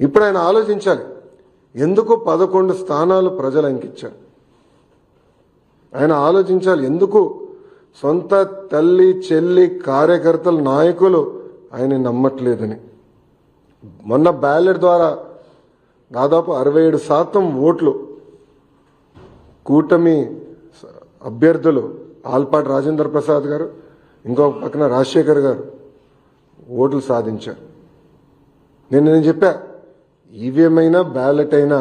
ఇప్పుడు ఆయన ఆలోచించాలి. ఎందుకు పదకొండు స్థానాలు ప్రజలు ఆయనకి ఆయన ఆలోచించాలి ఎందుకు సొంత తల్లి చెల్లి కార్యకర్తలు నాయకులు ఆయన నమ్మట్లేదని. మొన్న బ్యాలెట్ ద్వారా దాదాపు అరవై ఏడు శాతం ఓట్లు కూటమి అభ్యర్థులు ఆల్పాటి రాజేంద్ర ప్రసాద్ గారు ఇంకో పక్కన రాజశేఖర్ గారు ఓట్లు సాధించారు. నేను నేను చెప్పా ఈవీఎం అయినా బ్యాలెట్ అయినా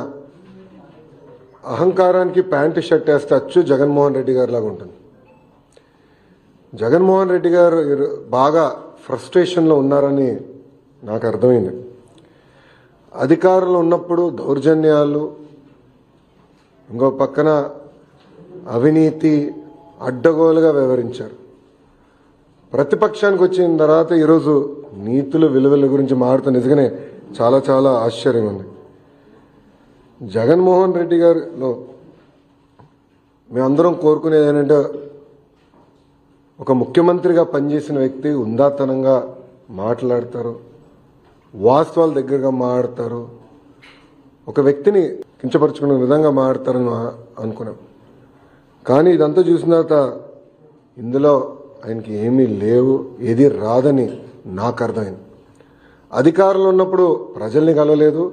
అహంకారానికి ప్యాంటు షర్ట్ వేస్తే అచ్చు జగన్మోహన్ రెడ్డి గారి లాగా ఉంటుంది. జగన్మోహన్ రెడ్డి గారు బాగా ఫ్రస్ట్రేషన్లో ఉన్నారని నాకు అర్థమైంది. అధికారులు ఉన్నప్పుడు దౌర్జన్యాలు ఇంకో పక్కన అవినీతి అడ్డగోలుగా వ్యవహరించారు. ప్రతిపక్షానికి వచ్చిన తర్వాత ఈరోజు నీతులు విలువల గురించి మాట్లాడుతూ నిజంగానే చాలా చాలా ఆశ్చర్యం ఉంది జగన్మోహన్ రెడ్డి గారిలో మేమందరం కోరుకునేది ఏంటంటే ఒక ముఖ్యమంత్రిగా పనిచేసిన వ్యక్తి ఉందాతనంగా మాట్లాడతారు వాస్తవాల దగ్గరగా మాట్లాడతారు ఒక వ్యక్తిని కించపరచుకునే విధంగా మాట్లాడతారని అనుకున్నాం. కానీ ఇదంతా చూసిన తర్వాత ఇందులో ఆయనకి ఏమీ లేవు ఏది రాదని నాకు అర్థమైంది. అధికారంలో ఉన్నప్పుడు ప్రజల్ని కలవలేదు.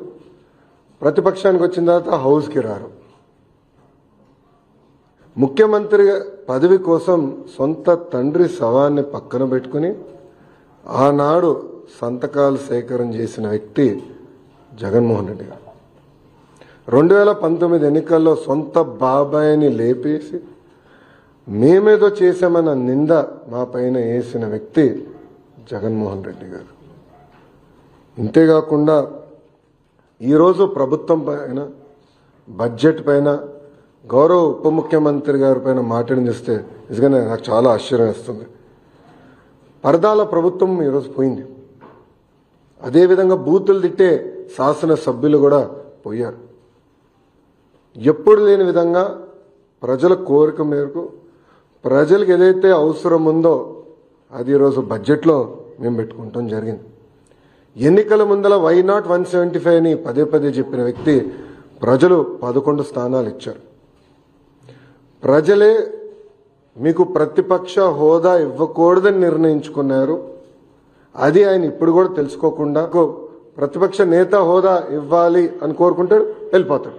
ప్రతిపక్షానికి వచ్చిన తర్వాత హౌస్కి రారు. ముఖ్యమంత్రి పదవి కోసం సొంత తండ్రి శవాన్ని పక్కన పెట్టుకుని ఆనాడు సంతకాలు సేకరణ చేసిన వ్యక్తి జగన్మోహన్ రెడ్డి గారు. రెండు వేల పంతొమ్మిది ఎన్నికల్లో సొంత బాబాయిని లేపేసి మేమేదో చేశామన్న నింద మా పైన వేసిన వ్యక్తి జగన్మోహన్ రెడ్డి గారు. ఇంతేకాకుండా ఈరోజు ప్రభుత్వం పైన బడ్జెట్ పైన గౌరవ ఉప ముఖ్యమంత్రి గారి పైన మాట్లాడి చూస్తే నిజంగానే నాకు చాలా ఆశ్చర్యం వేస్తుంది. పరదాల ప్రభుత్వం ఈరోజు పోయింది. అదేవిధంగా బూతులు తిట్టే శాసన సభ్యులు కూడా పోయారు. ఎప్పుడు లేని విధంగా ప్రజల కోరిక మేరకు ప్రజలకు ఏదైతే అవసరం ఉందో అది ఈరోజు బడ్జెట్లో మేము పెట్టుకుంటాం జరిగింది. ఎన్నికల ముందల why not one seventy five అని పదే పదే చెప్పిన వ్యక్తి ప్రజలు పదకొండు స్థానాలు ఇచ్చారు. ప్రజలే మీకు ప్రతిపక్ష హోదా ఇవ్వకూడదని నిర్ణయించుకున్నారు. అది ఆయన ఇప్పుడు కూడా తెలుసుకోకుండా ప్రతిపక్ష నేత హోదా ఇవ్వాలి అని కోరుకుంటాడు వెళ్ళిపోతాడు.